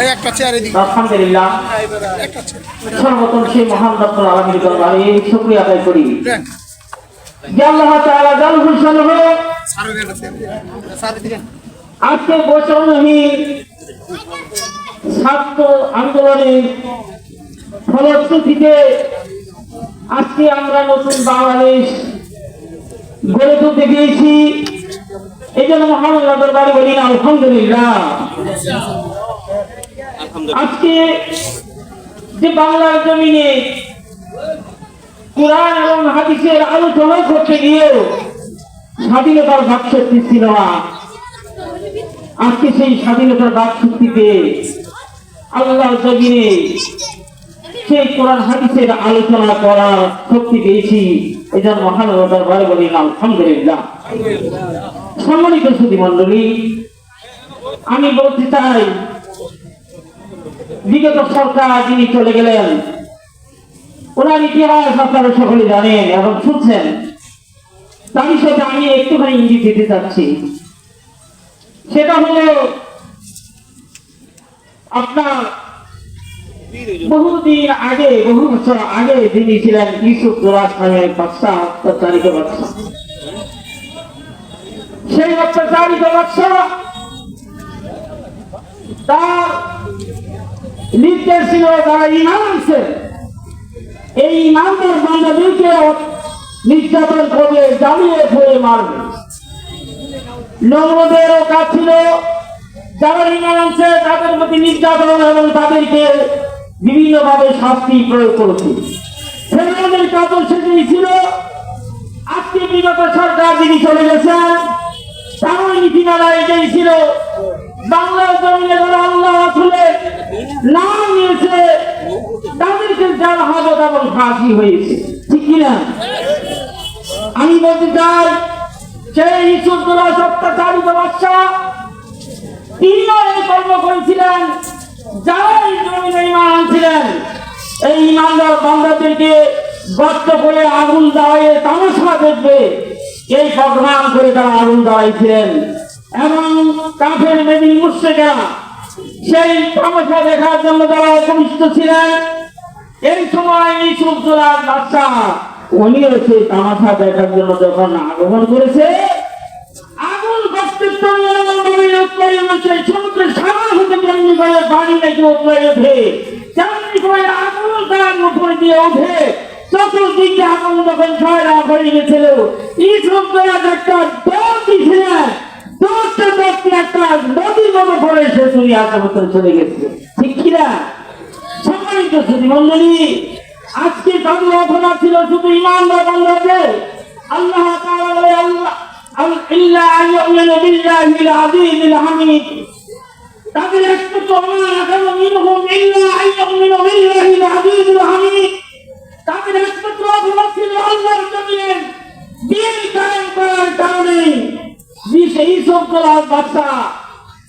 এই একটা চেয়ারে দিই আলহামদুলিল্লাহ। একটা সর্বপ্রথম সেই মহান রব্বুল আলামিনের দরবারে শুকরিয়া আদায় করি। যে আল্লাহ তাআলা জাল হোসেন সারে দেন সারে দিলেন আজকে বৈষম্যহীন ছাত্র আন্দোলনের ফলশ্রুতিতে আজকে আমরা নতুন বাংলাদেশ গড়ে তুলতে গিয়েছি। এই জন্য মহান আল্লাহ দরবারে বলি না, আলহামদুলিল্লাহ। আজকে যে বাংলার জমিনে কোরআন এবং হাদিসের আলোচনা করতে গিয়েও স্বাধীনতার ভাগ শক্তি ছিল না। আজকে সেই স্বাধীনতার বাক শক্তিতে আল্লাহর জমিনে সেই কোরআন হাদিসের আলোচনা করার শক্তি পেয়েছি। এই জন্য মহান দরবারে বলি, আলহামদুলিল্লাহ। সম্মানিত সুদী মন্ডলী আমি বলতে চাই বিগত সরকার যিনি চলে গেলেন, ওনার ইতিহাস আপনারা সকলে জানেন এবং শুনছেন। তার সাথে আমি একটুখানি ইঙ্গিত দিতে চাচ্ছি। সেটা হলো, আপনার বহুদিন আগে, বহু বছর আগে তিনি ছিলেন ইউসুফ জোরাজ নামের বাদশাহ, অত্যাচারিত বাদশাহ। সেই অত্যাচারিত বাদশাহ তার নির্দেশ ছিল তারা ইমান আনছে এই ইমানদের বান্ধবীকে নির্যাতন করবে জ্বালিয়ে ফুয়ে মারবে। নমদেরও কাজ ছিল, যারা ইমান আনছে তাদের প্রতি নির্যাতন এবং তাদেরকে বিভিন্ন ভাবে শাস্তি প্রয়োগ করেছে। ফেরাউনের কাজও সেটাই ছিল। আজকে বিগত সরকার যিনি চলে গেছেন তার নীতিমালা এটাই ছিল, বাংলার জমিনে যারা নাম নিয়েছে, তাদেরকে যার হাজত এবং ফাঁসি হয়েছে। ঠিক কিনা? আমি বলতে চাই, সেই ইসুদ্দোলা সত্যাচারিত বাদশাহ তিনিও এই কর্ম করেছিলেন যারা এই জমিনে ইমান আনছিলেন। এই ইমানদার বান্দাদেরকে গর্ত করে আগুন দেওয়ায় তামাশা দেখবে, এই প্রোগ্রাম করে তারা আগুন দেওয়াইছিলেন এবং কাফের মেদিন মুশ্রেকেরা সেই তামাশা দেখার জন্য তারা উপবিষ্ট ছিলেন, এই সময় সূর্যরাজ বাদশাহ উনিও সেই তামাশা দেখার জন্য যখন আগমন করেছে উপরে আগুন ওঠে। চতুর্দিকে আগুন যখন ছয়রা হয়ে গেছিল চুরি আসার চলে গেছে। ঠিক কিনা? সম্মানিত সুধী মন্ডলী আজকে তাদের অপরাধ ছিল শুধু ইমানদার বান্দাদের আল্লাহ সব বাচ্চা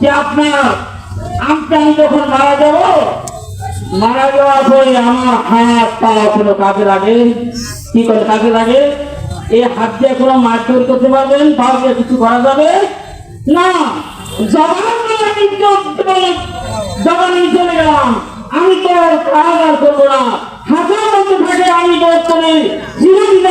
যে আপনার আমি যখন মারা যাব, মারা যাওয়ার পরে আমার হাত পা কোনো কাজে লাগে। কি করে কাজে লাগে? এই হাত দিয়ে কোনো মাছ তৈরি করতে পারবেন? পা কিছু করা যাবে? না। চলে গেলাম। আমি তো করব না। আমি জীবন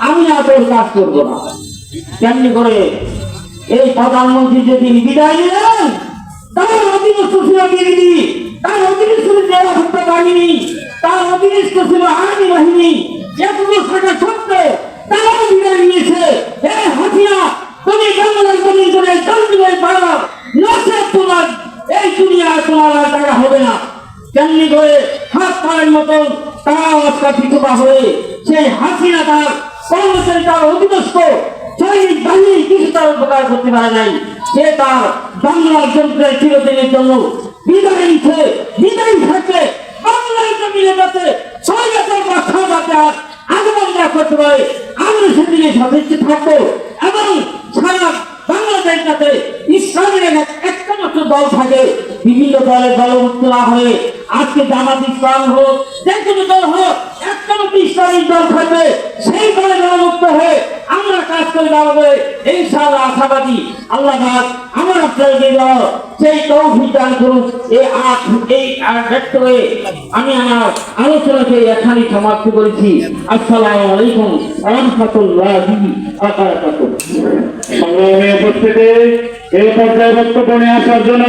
আমি আর কাজ করব না। কেমনি করে? এই প্রধানমন্ত্রী যেদিন বিদায় নিলেন, তার অধীনস্থ ছিল বিরোধী তার অধীনস্থ ছিল বাহিনী তার অধীনস্থ ছিল আর্মি বাহিনী এগুলো থাকা সত্ত্বে তারাও বিদায় নিয়েছে। হে হাসিনা, তুমি বাংলার জমি করে জন্মিয়ে পারো নসে তোমার, এই দুনিয়ায় তোমার আর হবে না। তেমনি করে হাত পায়ের মতো তারাও আজকা পিছুপা হয়ে, সেই হাসিনা তার কর্মচারী, তার অধীনস্থ সৈনিক বাহিনী কিছু উপকার করতে পারে নাই। সে তার জন্য বিদায় নিচ্ছে, বিদায় থাকবে বাংলার ছয় হাজার পাঁচশো হাজার আগমন না করতে পারে। আমরা সেদিকে সচেষ্ট থাকব দল থাকে। বিভিন্ন দলে দল তোলা হয়ে আজকে জামাত ইসলাম হোক, যে কোনো দল হোক একটা মাত্র ইসলামিক দল থাকবে, সেই দলে দলমুক্ত হয়ে আমরা কাজ করে যাব ইনশাআল্লাহ আশাবাদী আল্লাহ পাক আমার আপনাদেরকে যেন সেই তৌফিক দান করুন এই আট এই ব্যক্ত আমি আমার আলোচনাকে এখানে সমাপ্ত করেছি। আসসালামু আলাইকুম রহমতুল্লাহি ওয়া বারাকাতুহু। সংগ্রামে উপস্থিতি, এই পর্যায়ে বক্তব্য নিয়ে আসার জন্য